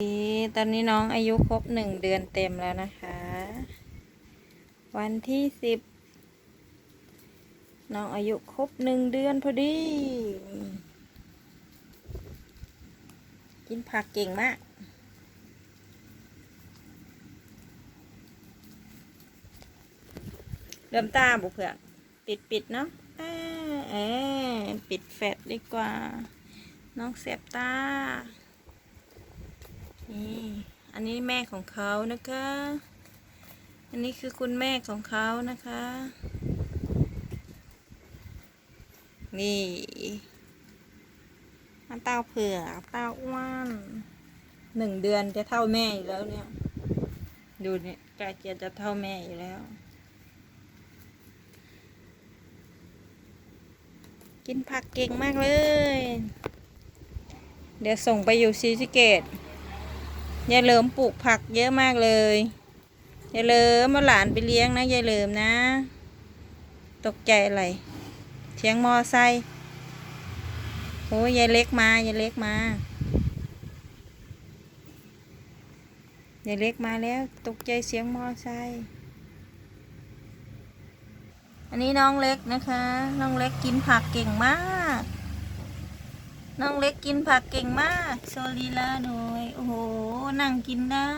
ตอนนี้น้องอายุครบหนึ่งเดือนเต็มแล้วนะคะ วันที่สิบน้องอายุครบหนึ่งเดือนพอดี กินผักเก่งมาก เริ่มตาบุเพื่อนปิดปิดเนาะเออปิดแฟลชดีกว่า น้องเสียบตา นี่อันนี้แม่ของเขานะคะ อันนี้คือคุณแม่ของเขานะคะ นี่มันเต้าเผือกเต้าอ้วนหนึ่งเดือนจะเท่าแม่อยู่แล้วเนี่ย ดูเนี่ยใกล้จะจะเท่าแม่อยู่แล้ว กินผักเก่งมากเลย เดี๋ยวส่งไปอยู่ซีสะเกต ยายเหลิมปลูกผักเยอะมากเลยยายเหลิมมาหลานไปเลี้ยงนะยายเหลิมนะ ตกใจอะไรเสียงมอไซค์โอ้ยยายเล็กมายายเล็กมายายเล็กมาแล้วตกใจเสียงมอไซค์อันนี้น้องเล็กนะคะ น้องเล็กกินผักเก่งมาก น้องเล็กกินผักเก่งมากโซลีลาโดยโอ้โห นั่งกินได้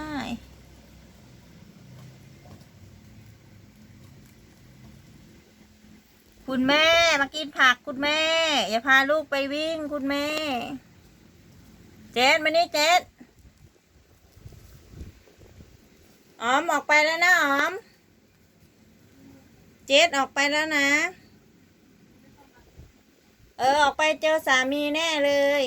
คุณแม่มากินผักคุณแม่ อย่าพาลูกไปวิ่งคุณแม่ เจ๊ดมานี่เจ๊ดออมออกไปแล้วนะออม เจ๊ดออกไปแล้วนะ เออ ออกไปเจอสามีแน่เลย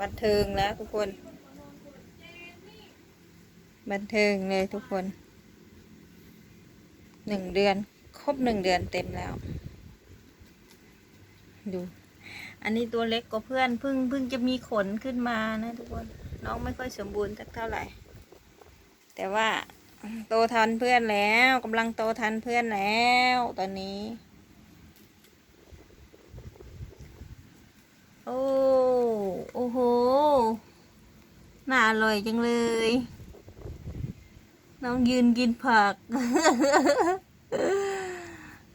บันเทิงแล้วทุกคน บันเทิงเลยทุกคน หนึ่งเดือน ครบหนึ่งเดือนเต็มแล้ว ดู อันนี้ตัวเล็กกว่าเพื่อนเพิ่งเพิ่งจะมีขนขึ้นมานะทุกคน น้องไม่ค่อยสมบูรณ์สักเท่าไหร่ แต่ว่า โตทันเพื่อนแล้วกำลังโตทันเพื่อนแล้ว ตอนนี้ โอ้โอ้โหน่าอร่อยจังเลย น้องยืนกินผัก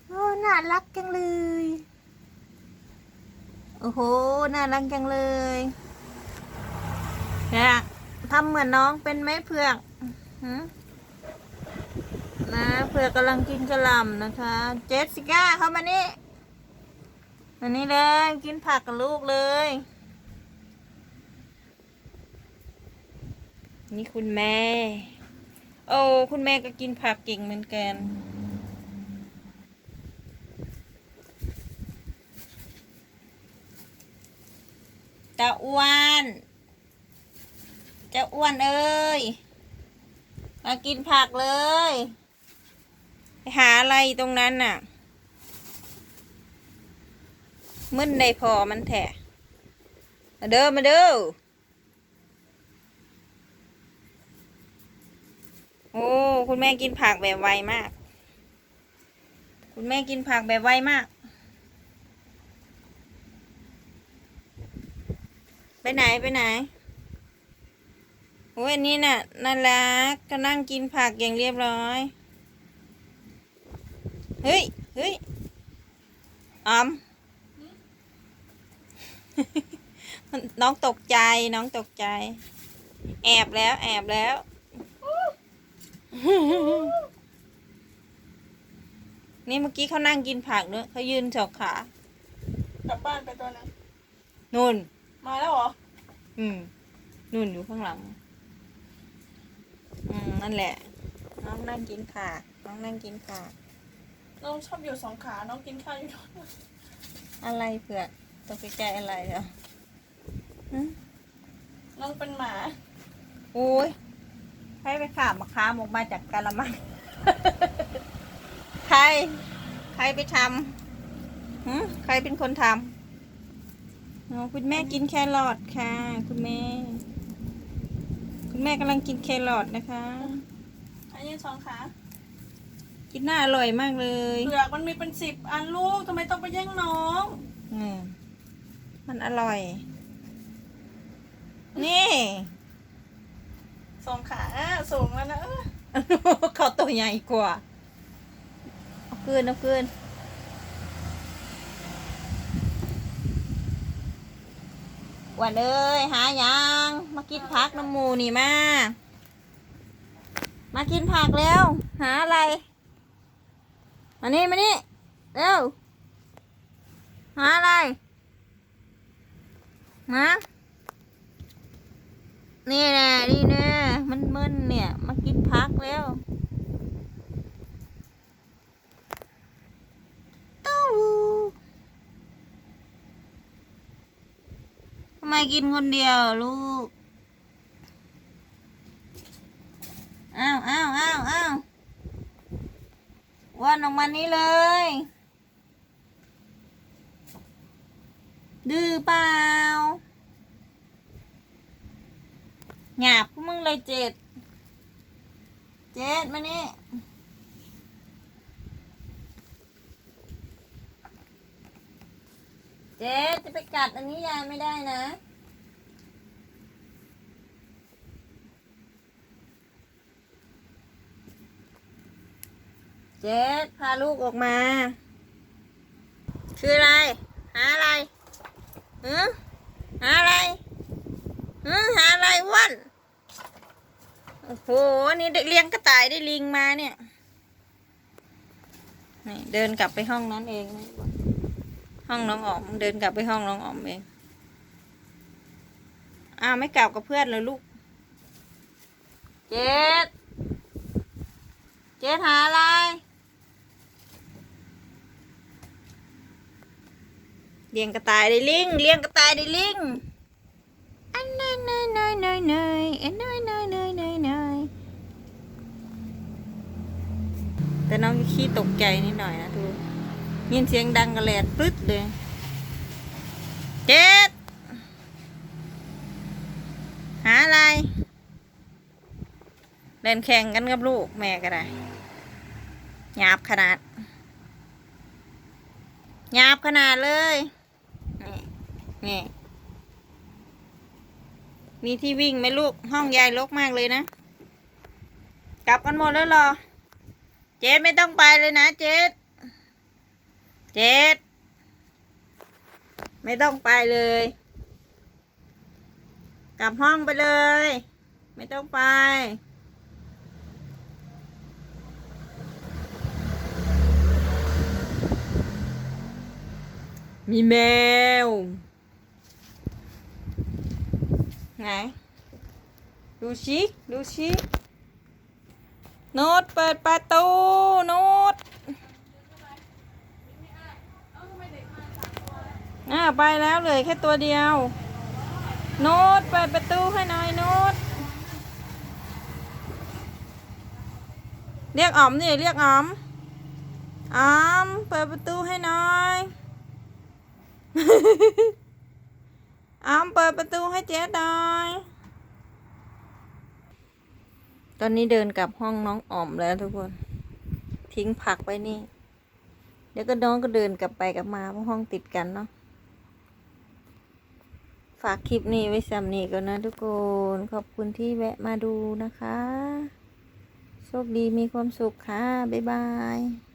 โอ้น่ารักจังเลย โอ้โหน่ารักจังเลยเนี่ยทำเหมือนน้องเป็นไหมเผือกหืม นะเพื่อกำลังกินกระหล่ำนะคะ เจสสิก้าเข้ามานี่อันนี้เลยกินผักกับลูกเลย นี่คุณแม่ โอ้คุณแม่ก็กินผักเก่งเหมือนกันตาอ้วนเจะอ้วนเอ้ย มากินผักเลย หาอะไรตรงนั้นน่ะ มึนได้พอมันแถะมาเด้อมาเด้อโอ้ คุณแม่กินผักแบบไวมาก คุณแม่กินผักแบบไวมาก ไปไหนไปไหนโอ้ยนนี้น่ะน่ารักก็นั่งกินผักอย่างเรียบร้อย เฮ้ย เฮ้ยออม น้องตกใจ น้องตกใจ แอบแล้ว แอบแล้ว นี่เมื่อกี้เขานั่งกินผักเนอะเขายืนสอกขากลับบ้านไปตอนนั้นนู่น มาแล้วเหรอ อืมนู่นอยู่ข้างหลัง อืม นั่นแหละ น้องนั่งกินผักน้องนั่งกินผัก น้องชอบอยู่สองขา น้องกินข้าวอยู่ด้วยอะไรเผื่อกตกใจอะไรเหรอหึน้องเป็นหมา โอ้ยให้ไปขาบมะขามออกมาจากกะละมัง ใคร ใครไปทำหึใครเป็นคนทำอ๋อคุณแม่กินแครอทค่ะ คุณแม่ คุณแม่กำลังกินแครอทนะคะ อันนี้สองขา กินน่าอร่อยมากเลยเปลือกมันมีเป็นสิบอันลูกทำไมต้องไปแย่งน้องอืมมันอร่อย นี่สองขาสูงแล้วนะเออเขาตัวใหญ่กว่าเอาคืนเอาคืนวันเอ้ยหาหยังมากินผักน้ำหมูนี่มา มากินผักแล้ว หาอะไร มานี่มานี่เร็วหาอะไรมานี่แน่นี่แน่มันมึนเนี่ยมากินพักแล้วตู้ทำไมกินคนเดียวลูก อ้าวอ้าวอ้าวอ้าว วันออกมานี้เลย ดื้อเปล่า หยาบพวกมึงเลยเจ็ด เจ็ดมานี่เจ็ดจะไปกัดอันนี้ยายไม่ได้นะ จ็ดพาลูกออกมา คืออะไร หาอะไรหือหาอะไรหือหาอะไรวันโอ้โหนี่เด็กเลี้ยงกระต่ายได้ลิงมาเนี่ยนี่เดินกลับไปห้องนั้นเอง ห้องน้องอ๋อม เดินกลับไปห้องน้องอ๋อมเองอ้าวไม่กลับกับเพื่อนเลยลูก เจ็ดเจ็ดหาอะไร เลี้ยงกระต่ายได้ลิงเลี้ยงกระต่ายได้ลิงอันน้อยนอยน้อยน้อยน้อยอันน้อยน้อยน้อยน้อยน้อยแต่น้องขี้ตกใจนิดหน่อยนะทุกยินเสียงดังกระแลดปึ๊ดเลยเจ็ดหาอะไรเล่นแข่งกันกับลูกแม่ก็ได้หยาบขนาดหยาบขนาดเลย นี่ มีที่วิ่งไหมลูก ห้องยายรกมากเลยนะ กลับกันหมดแล้วหรอ เจดไม่ต้องไปเลยนะเจดเจดไม่ต้องไปเลย กลับห้องไปเลย ไม่ต้องไปมีแมว ไหน ดูชิดูชิโน้ตเปิดประตูโน้ตอ่าไปแล้วเลยแค่ตัวเดียว โน้ตเปิดประตูให้หน่อยโน้ตเรียกอ๋อมนี่เรียกอ๋อมอ๋อมเปิดประตูให้หน่อย ออมเปิดประตูให้เจ๊หน่อย ตอนนี้เดินกลับห้องน้องอ๋อมแล้วทุกคน ทิ้งผักไว้นี่ เดี๋ยวก็น้องก็เดินกลับไปกลับมาเพราะห้องติดกันเนาะ ฝากคลิปนี้ไว้สำนีก่อนนะทุกคน ขอบคุณที่แวะมาดูนะคะ โชคดีมีความสุขค่ะ บ๊ายบาย